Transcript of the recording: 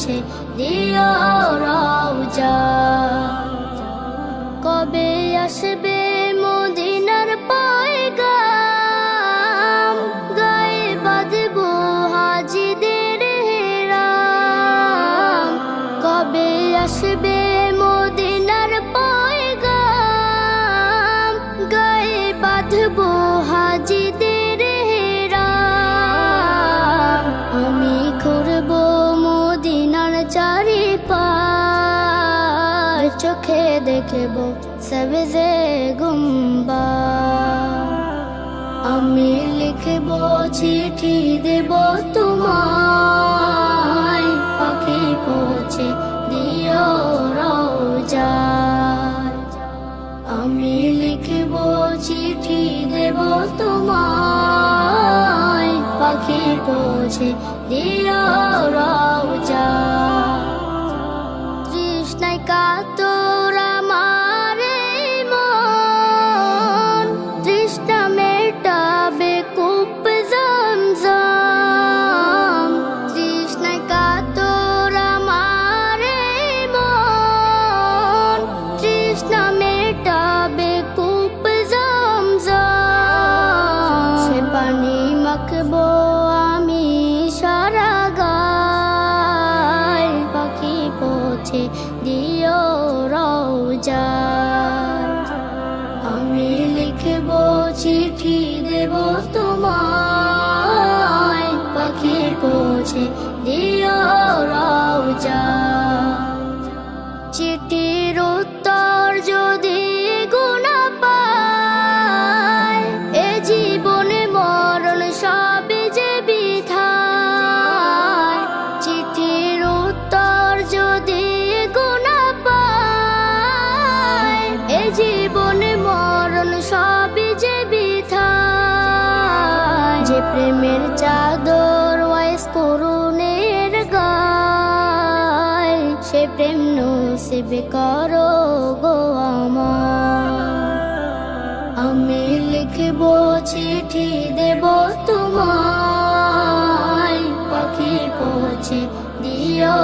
পৌঁছে দিও কবে আসবে মদিনার পয়গাম? গায়ে বাঁধব হাজিদের হেরাম। কবে আসবে মদিনার পয়গাম? গায়ে বাঁধব চোখে দেখব সবজে গুম্বা। আমি লিখব, চিঠি দেব তোমায়। পাখি পৌঁছে দিও রওজায় আমি লিখব, চিঠি দেব তোমায়। পাখি পৌঁছে দিও রওজায় পৌঁছে দিও রওজায় প্রেম নসিব করো গো আমি লিখব চিঠি দেব তোমায়। পাখি পৌঁছে দিও